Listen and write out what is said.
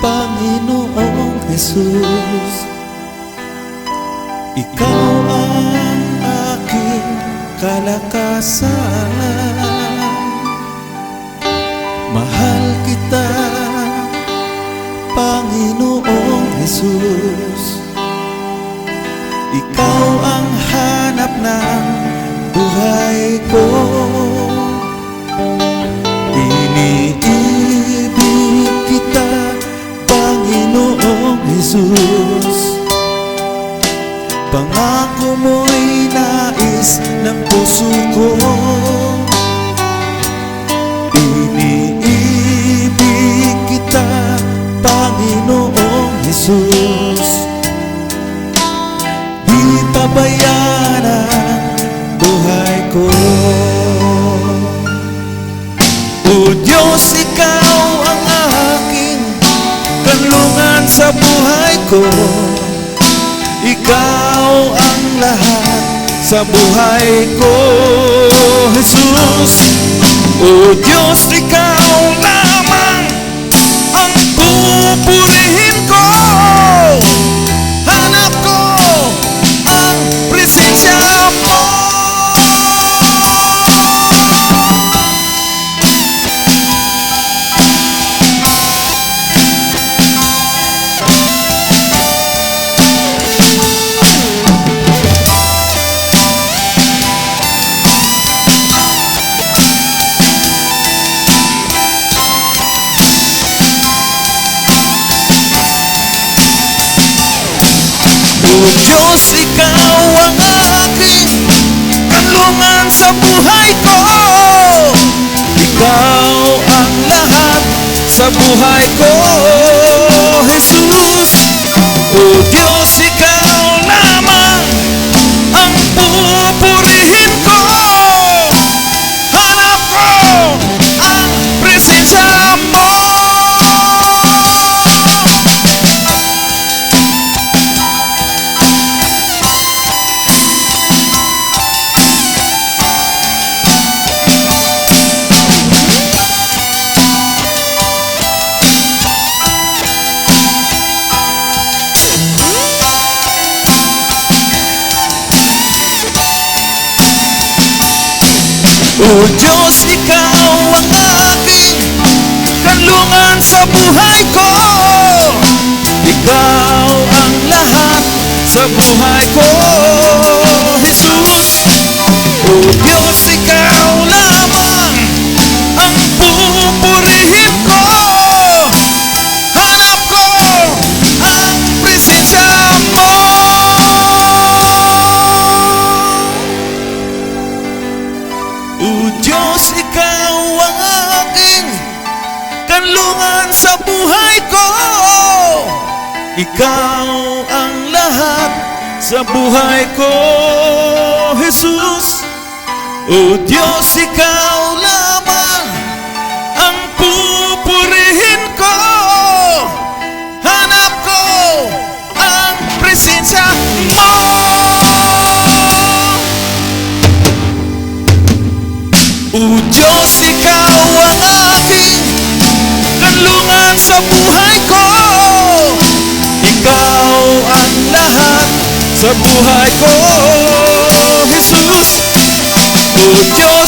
Panginoong Jesus. Ikaw ang aking kalakasan. Mahal kita, Panginoong Jesus. Ikaw ang hanap ng buhay ko. Jesus. Pangako mo'y nais ng puso ko. Iniibig kita, Panginoong Jesus. Di pabayaan buhay ko. Sa buhay ko. Ikaw ang lahat sa buhay ko, Jesus. O Diyos, Ikaw lamang O Diyos, Ikaw ang aking buhay ko. Ikaw ang lahat sa buhay ko, Jesus. O O Diyos, Ikaw ang aking kanlungan sa buhay ko. Ikaw ang lahat sa buhay ko, sa buhay ko. Ikaw ang lahat sa buhay ko, Jesus. O Diyos, Ikaw sa buhay ko, Jesus. O Diyos,